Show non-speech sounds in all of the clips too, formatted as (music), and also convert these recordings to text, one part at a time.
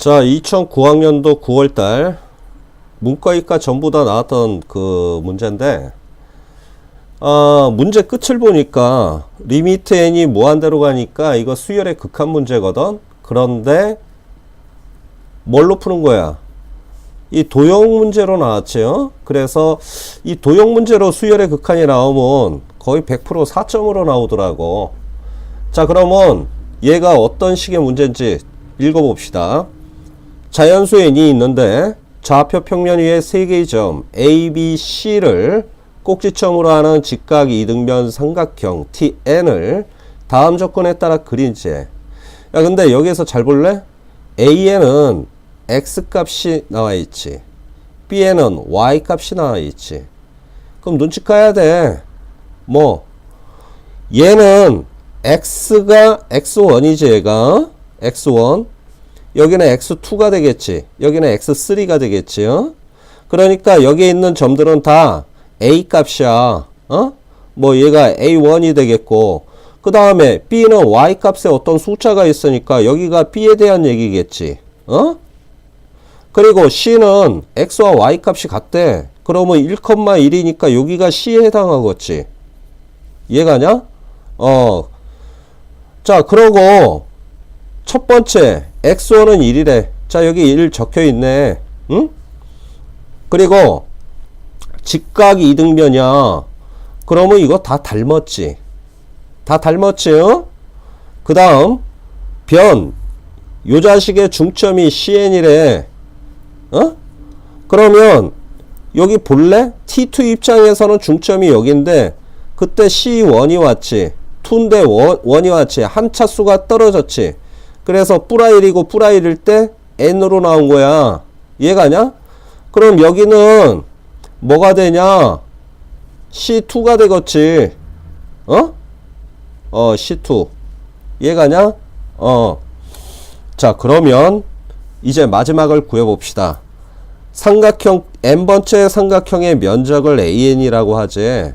자, 2009학년도 9월달 문과이과 전부 다 나왔던 그 문제인데, 아, 문제 끝을 보니까 리미트 n이 무한대로 가니까 이거 수열의 극한 문제거든. 그런데 뭘로 푸는 거야? 이 도형 문제로 나왔죠. 그래서 이 도형 문제로 수열의 극한이 나오면 거의 100% 4점으로 나오더라고. 자, 그러면 얘가 어떤 식의 문제인지 읽어봅시다. 자연수 n이 있는데 좌표 평면 위에 세 개의 점 A, B, C를 꼭지점으로 하는 직각 이등변 삼각형 TN을 다음 조건에 따라 그린제. 야, 근데 여기에서 잘 볼래? A에는 X 값이 나와 있지. B에는 Y 값이 나와 있지. 그럼 눈치 까야 돼. 뭐, 얘는 X가 X1이지 얘가. X1. 여기는 X2가 되겠지. 여기는 X3가 되겠지. 요 그러니까 여기에 있는 점들은 다 A 값이야. 어? 뭐 얘가 A1이 되겠고 그 다음에 B는 Y 값에 어떤 숫자가 있으니까 여기가 B에 대한 얘기겠지. 어? 그리고 C는 X와 Y 값이 같대. 그러면 1,1이니까 여기가 C에 해당하겠지. 이해가냐? 어. 자, 그러고 첫 번째 X1은 1이래. 자, 여기 1 적혀 있네. 응? 그리고 직각이 이등변이야. 그러면 이거 다 닮았지. 다 닮았지. 요? 그 다음 변. 요 자식의 중점이 CN이래. 어? 그러면 여기 볼래? T2 입장에서는 중점이 여긴데 그때 C1이 왔지. 2인데 1 이 왔지. 한 차수가 떨어졌지. 그래서 뿌라일이고 뿌라일일 때 N으로 나온 거야. 이해가냐? 그럼 여기는 뭐가 되냐? C2가 되겠지. 어? 어, C2. 이해가냐? 어. 자, 그러면 이제 마지막을 구해봅시다. 삼각형, n번째 삼각형의 면적을 AN이라고 하지.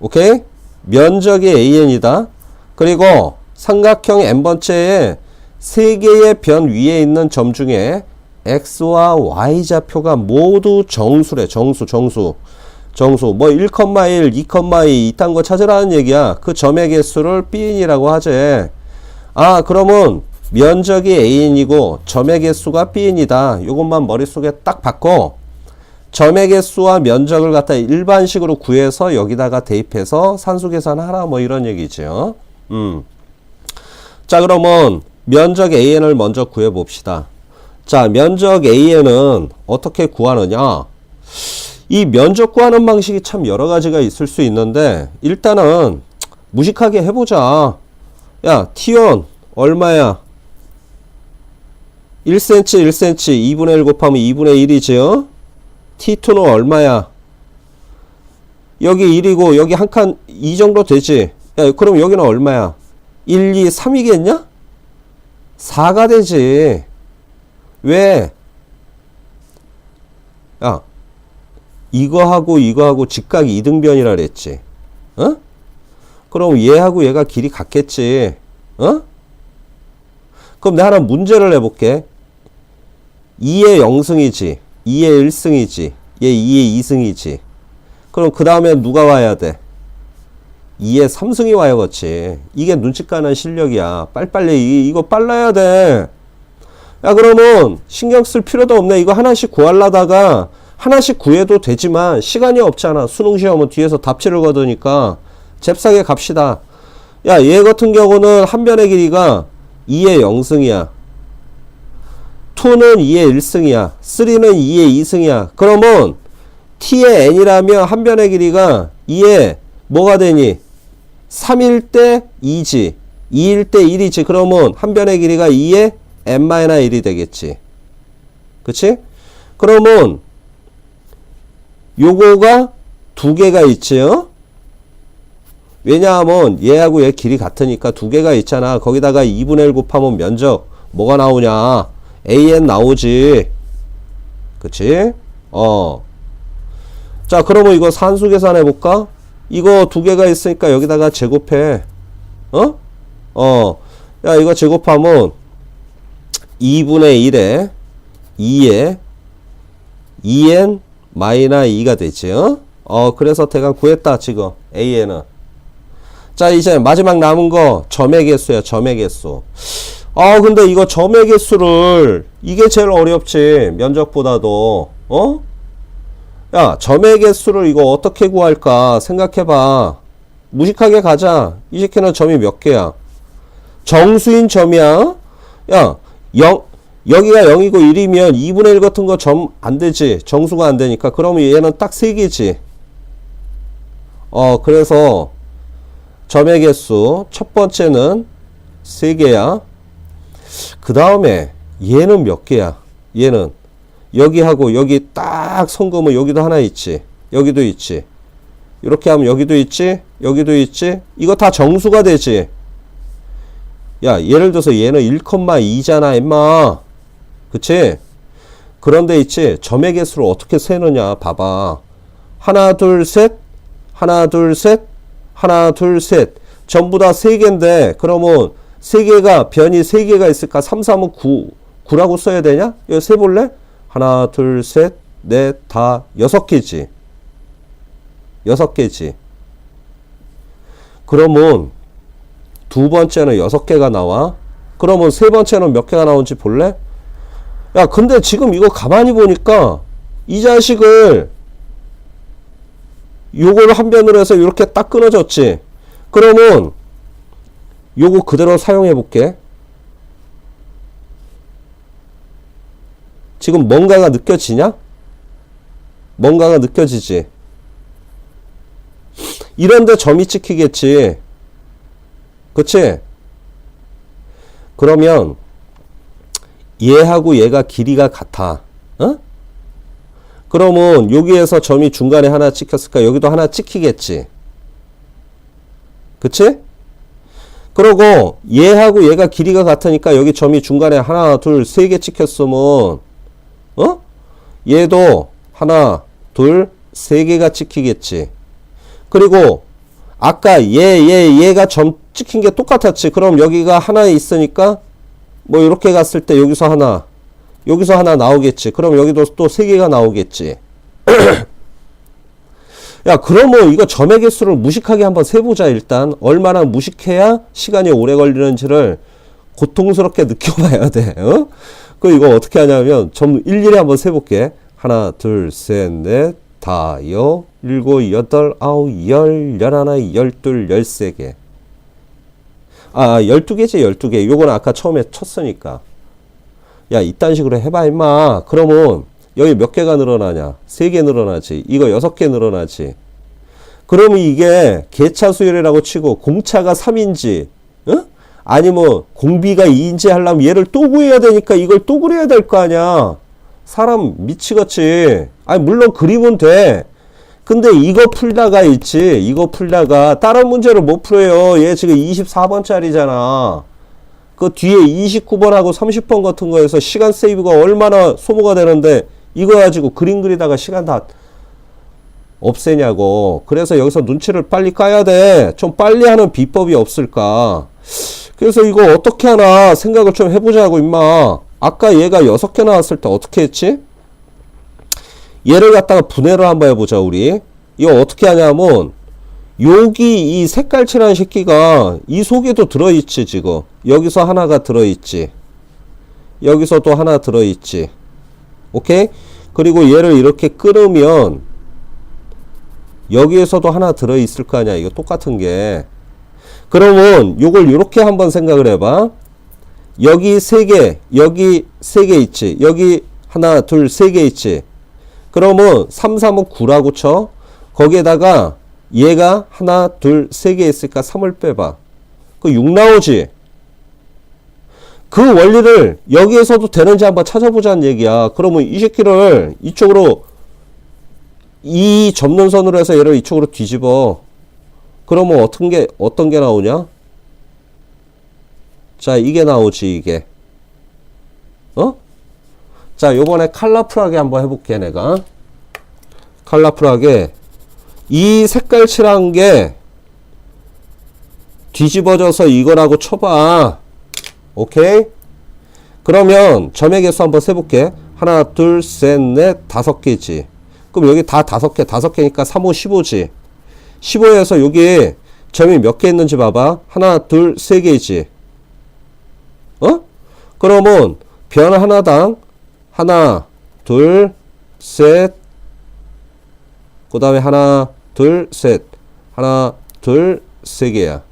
오케이? 면적이 AN이다. 그리고 삼각형 n번째에 세 개의 변 위에 있는 점 중에 x와 y 좌표가 모두 정수래. 정수, 정수. 정수. 뭐 1,1, 2,2 이딴 거 찾으라는 얘기야. 그 점의 개수를 bn이라고 하지. 아, 그러면 면적이 an이고 점의 개수가 bn이다. 요것만 머릿속에 딱 받고 점의 개수와 면적을 갖다 일반식으로 구해서 여기다가 대입해서 산수 계산하라 뭐 이런 얘기죠. 음. 자, 그러면 면적 AN을 먼저 구해 봅시다. 자, 면적 AN은 어떻게 구하느냐? 이 면적 구하는 방식이 참 여러 가지가 있을 수 있는데 일단은 무식하게 해보자. 야, T1 얼마야? 1cm, 1cm, 2분의 1 곱하면 2분의 1이지요? T2는 얼마야? 여기 1이고 여기 한칸이 정도 되지? 야, 그럼 여기는 얼마야? 1, 2, 3이겠냐? 4가 되지. 왜? 야, 이거하고 이거하고 직각이 이등변이라 그랬지. 어? 그럼 얘하고 얘가 길이 같겠지. 어? 그럼 내가 하나 문제를 내볼게. 2의 0승이지. 2의 1승이지. 얘 2의 2승이지. 그럼 그 다음에 누가 와야 돼? 2에 3승이 와요, 그렇지. 이게 눈치 까는 실력이야. 빨리빨리, 이 거 빨라야 돼. 야, 그러면 신경 쓸 필요도 없네. 이거 하나씩 구하려다가 하나씩 구해도 되지만 시간이 없잖아. 수능 시험은 뒤에서 답지를 거두니까 잽싸게 갑시다. 야, 얘 같은 경우는 한 변의 길이가 2의 0승이야. 2는 2의 1승이야. 3는 2의 2승이야. 그러면 t의 n이라면 한 변의 길이가 2의 뭐가 되니? 3일 때 2지. 2일 때 1이지. 그러면 한 변의 길이가 2에 n-1이 되겠지. 그치? 그러면 요거가 두 개가 있지요? 왜냐하면 얘하고 얘 길이 같으니까 두 개가 있잖아. 거기다가 2분의 1 곱하면 면적 뭐가 나오냐? an 나오지. 그치? 어. 자, 그러면 이거 산수 계산해 볼까? 이거 두 개가 있으니까 여기다가 제곱해. 어? 어. 야, 이거 제곱하면 2분의 1에 2에 2n 마이너 2가 되죠. 어, 그래서 대강 구했다, 지금. a는. 자, 이제 마지막 남은 거 점의 개수야, 점의 개수. 아, 근데 이거 점의 개수를, 이게 제일 어렵지, 면적보다도. 어? 야, 점의 개수를 이거 어떻게 구할까 생각해봐. 무식하게 가자. 이 새끼는 점이 몇 개야? 정수인 점이야? 야, 0, 여기가 0이고 1이면 2분의 1 같은 거 점 안 되지. 정수가 안 되니까. 그러면 얘는 딱 3개지. 어, 그래서 점의 개수 첫 번째는 3개야. 그 다음에 얘는 몇 개야? 얘는 여기하고 여기 딱 성금은 여기도 하나 있지. 여기도 있지. 이렇게 하면 여기도 있지. 여기도 있지. 이거 다 정수가 되지. 야, 예를 들어서 얘는 1,2잖아, 임마. 그치? 그런데 있지. 점의 개수를 어떻게 세느냐, 봐봐. 하나, 둘, 셋. 하나, 둘, 셋. 하나, 둘, 셋. 전부 다 세개인데 그러면 세개가 변이 세개가 있을까? 3, 3은 9. 9라고 써야 되냐? 이거 세볼래? 하나, 둘, 셋, 넷, 다, 여섯 개지. 여섯 개지. 그러면 두 번째는 여섯 개가 나와. 그러면 세 번째는 몇 개가 나오는지 볼래? 야, 근데 지금 이거 가만히 보니까 이 자식을 요걸 한 변으로 해서 이렇게 딱 끊어졌지. 그러면 요거 그대로 사용해 볼게. 지금 뭔가가 느껴지냐? 뭔가가 느껴지지? 이런데 점이 찍히겠지. 그치? 그러면 얘하고 얘가 길이가 같아. 어? 그러면 여기에서 점이 중간에 하나 찍혔을까? 여기도 하나 찍히겠지. 그치? 그러고 얘하고 얘가 길이가 같으니까 여기 점이 중간에 하나, 둘, 세 개 찍혔으면 어? 얘도 하나, 둘, 세 개가 찍히겠지. 그리고 아까 얘, 얘, 얘가 점 찍힌 게 똑같았지. 그럼 여기가 하나 있으니까 뭐 이렇게 갔을 때 여기서 하나, 여기서 하나 나오겠지. 그럼 여기도 또 세 개가 나오겠지. (clears throat) 야, 그러면 이거 점의 개수를 무식하게 한번 세보자, 일단. 얼마나 무식해야 시간이 오래 걸리는지를 고통스럽게 (laughs) 느껴봐야 돼, 어? 그 이거 어떻게 하냐면, 점 일일이 한번 세볼게. 하나, 둘, 셋, 넷, 다, 여, 일곱, 여덟, 아홉, 열, 열하나, 열둘, 열세 개. 아, 열두 개지, 열두 개. 요거는 아까 처음에 쳤으니까. 야, 이딴 식으로 해봐, 임마. 그러면, 여기 몇 개가 늘어나냐? 세 개 늘어나지. 이거 여섯 개 늘어나지. 그러면 이게 개차 수열이라고 치고 공차가 3인지, 어? 아니면 공비가 2인지 하려면 얘를 또 구해야 되니까 이걸 또 그려야 될 거 아니야. 사람 미치겠지. 아니, 물론 그리면 돼. 근데 이거 풀다가 있지. 이거 풀다가 다른 문제를 못 풀어요. 얘 지금 24번짜리잖아. 그 뒤에 29번하고 30번 같은 거에서 시간 세이브가 얼마나 소모가 되는데 이거 가지고 그림 그리다가 시간 다 없애냐고. 그래서 여기서 눈치를 빨리 까야 돼. 좀 빨리 하는 비법이 없을까. 그래서 이거 어떻게 하나 생각을 좀 해보자고, 임마. 아까 얘가 여섯 개 나왔을 때 어떻게 했지? 얘를 갖다가 분해를 한번 해보자, 우리. 이거 어떻게 하냐면, 여기 이 색깔 칠한 새끼가 이 속에도 들어있지, 지금. 여기서 하나가 들어있지. 여기서 또 하나 들어있지. 오케이? 그리고 얘를 이렇게 끊으면 여기에서도 하나 들어있을 거 아니야. 이거 똑같은 게. 그러면 요걸 이렇게 한번 생각을 해봐. 여기 세 개, 여기 세개 있지. 여기 하나, 둘, 세개 있지. 그러면 3, 3은 9라고 쳐. 거기에다가 얘가 하나, 둘, 세개 있으니까 3을 빼봐. 그 6 나오지. 그 원리를 여기에서도 되는지 한번 찾아보자는 얘기야. 그러면 이 새끼를 이쪽으로 이 접는 선으로 해서 얘를 이쪽으로 뒤집어. 그러면 어떤 게 어떤 게 나오냐? 자, 이게 나오지, 이게. 어? 자, 요번에 칼라풀하게 한번 해볼게, 내가. 칼라풀하게. 이 색깔 칠한 게 뒤집어져서 이거라고 쳐봐. 오케이? 그러면 점의 개수 한번 세볼게. 하나, 둘, 셋, 넷, 다섯 개지. 그럼 여기 다 다섯 개, 다섯 개니까 3, 5, 15지. 15에서 여기 점이 몇 개 있는지 봐봐. 하나, 둘, 세 개지. 어? 그러면 변 하나당 하나, 둘, 셋, 그 다음에 하나, 둘, 셋, 하나, 둘, 세 개야.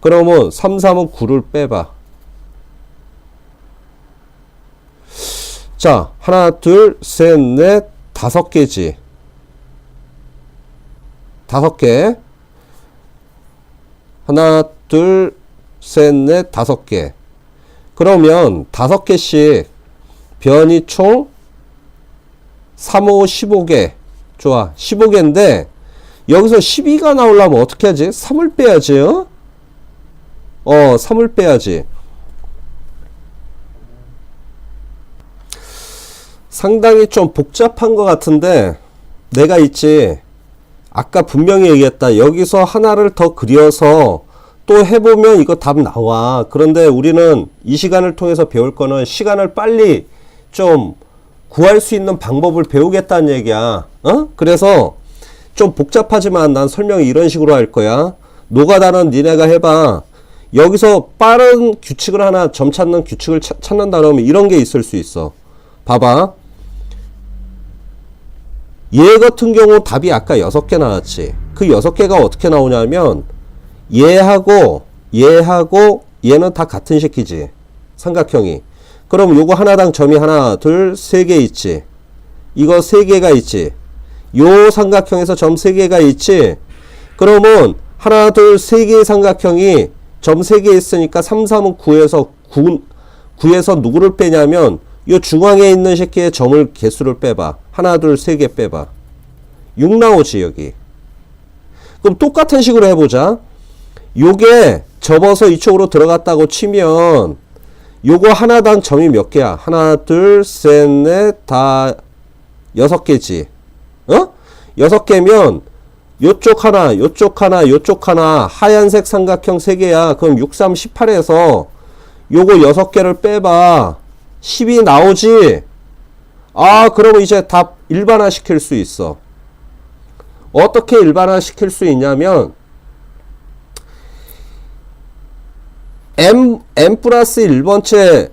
그러면 3, 3은 9를 빼봐. 자, 하나, 둘, 셋, 넷, 다섯 개지. 다섯 개. 하나, 둘, 셋, 넷, 다섯 개. 그러면 다섯 개씩 변이 총 3, 5, 15개. 좋아. 15개인데, 여기서 12가 나오려면 어떻게 하지? 3을 빼야지, 어? 어, 3을 빼야지. 상당히 좀 복잡한 것 같은데, 내가 있지. 아까 분명히 얘기했다. 여기서 하나를 더 그려서 또 해보면 이거 답 나와. 그런데 우리는 이 시간을 통해서 배울 거는 시간을 빨리 좀 구할 수 있는 방법을 배우겠다는 얘기야. 어? 그래서 좀 복잡하지만 난 설명이 이런 식으로 할 거야. 노가다는 니네가 해봐. 여기서 빠른 규칙을 하나 점 찾는 규칙을 차- 찾는다 그러면 이런 게 있을 수 있어. 봐봐. 얘 같은 경우 답이 아까 여섯 개 나왔지. 그 여섯 개가 어떻게 나오냐면 얘하고 얘하고 얘는 다 같은 새끼지. 삼각형이. 그럼 요거 하나당 점이 하나, 둘, 세 개 있지. 이거 세 개가 있지. 요 삼각형에서 점 세 개가 있지. 그러면 하나, 둘, 세 개의 삼각형이 점 세 개 있으니까 3, 3은 9에서 9, 9에서 누구를 빼냐면 요 중앙에 있는 새끼의 점을 개수를 빼봐. 하나, 둘, 세 개 빼봐. 6 나오지, 여기. 그럼 똑같은 식으로 해보자. 요게 접어서 이쪽으로 들어갔다고 치면 요거 하나당 점이 몇 개야? 하나, 둘, 셋, 넷, 다 여섯 개지. 어? 여섯 개면 요쪽 하나, 요쪽 하나, 요쪽 하나 하얀색 삼각형 세 개야. 그럼 6, 3, 18에서 요거 여섯 개를 빼봐. 10이 나오지? 아, 그러면 이제 답 일반화 시킬 수 있어. 어떻게 일반화 시킬 수 있냐면 m m 플러스 1번째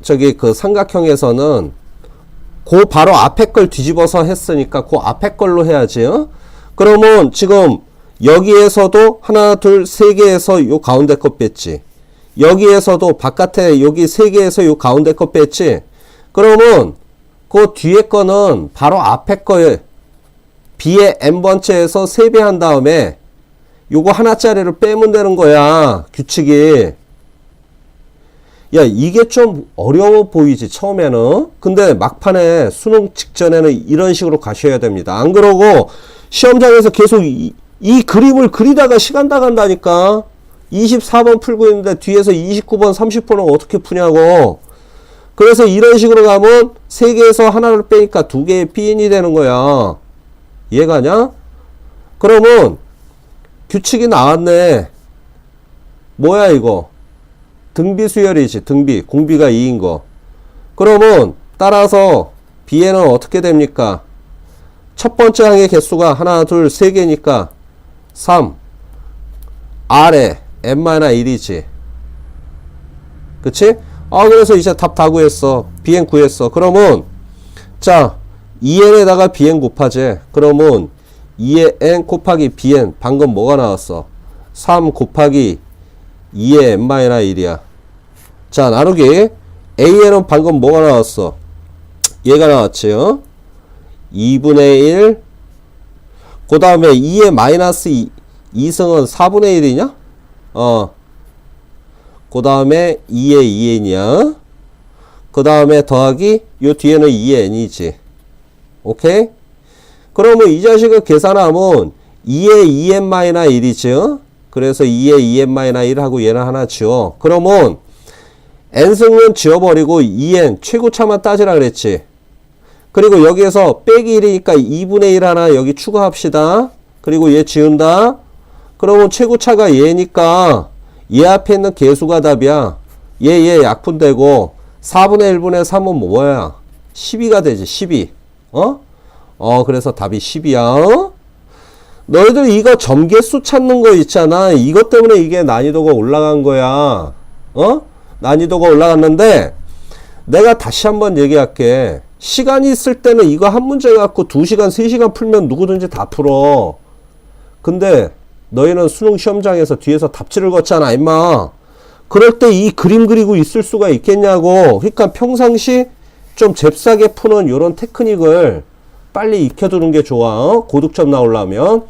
저기 그 삼각형에서는 그 바로 앞에 걸 뒤집어서 했으니까 그 앞에 걸로 해야지. 요 그러면 지금 여기에서도 하나, 둘, 세 개에서 요 가운데 거 뺐지. 여기에서도 바깥에 여기 세 개에서 요 가운데 거 뺐지. 그러면 그 뒤에 거는 바로 앞에 거에 b의 n번째에서 3배 한 다음에 요거 하나짜리를 빼면 되는 거야. 규칙이. 야, 이게 좀 어려워 보이지, 처음에는. 근데 막판에 수능 직전에는 이런 식으로 가셔야 됩니다. 안 그러고 시험장에서 계속 이, 이 그림을 그리다가 시간 다 간다니까. 24번 풀고 있는데 뒤에서 29번, 30번은 어떻게 푸냐고. 그래서 이런 식으로 가면 3개에서 하나를 빼니까 2개의 B인이 되는 거야. 이해가냐? 그러면 규칙이 나왔네. 뭐야 이거? 등비 수열이지. 등비. 공비가 2인 거. 그러면 따라서 B에는 어떻게 됩니까? 첫 번째 항의 개수가 하나, 둘, 세 개니까 3. R에 n-1이지. 그치? 아, 그래서 이제 답 다 구했어. Bn 구했어. 그러면, 자, 2n에다가 bn 곱하지. 그러면 2의 n 곱하기 bn 방금 뭐가 나왔어? 3 곱하기 2의 n-1이야. 자 나누기 an은 방금 뭐가 나왔어? 얘가 나왔지. 요 2분의 1. 그 다음에 2의 마이너스 2, 2승은 4분의 1이냐? 어. 그 다음에 2의 2n이야. 그 다음에 더하기 요 뒤에는 2의 n이지. 오케이? 그러면 이 자식을 계산하면 2의 2n-1이죠. 그래서 2의 2n-1 하고 얘는 하나 지워. 그러면 n승은 지워버리고 2n 최고차만 따지라 그랬지. 그리고 여기에서 빼기 1이니까 2분의 1 하나 여기 추가합시다. 그리고 얘 지운다. 그러면 최고차가 얘니까 얘 앞에 있는 개수가 답이야. 얘, 얘 약분되고 4분의 1분의 3은 뭐야? 12가 되지, 12. 어? 어, 그래서 답이 10이야. 어? 너희들 이거 점개수 찾는 거 있잖아. 이것 때문에 이게 난이도가 올라간 거야. 어? 난이도가 올라갔는데, 내가 다시 한번 얘기할게. 시간이 있을 때는 이거 한 문제 갖고 2시간, 3시간 풀면 누구든지 다 풀어. 근데 너희는 수능 시험장에서 뒤에서 답지를 걷잖아, 임마. 그럴 때 이 그림 그리고 있을 수가 있겠냐고. 그러니까 평상시 좀 잽싸게 푸는 요런 테크닉을 빨리 익혀두는 게 좋아. 어? 고득점 나오려면.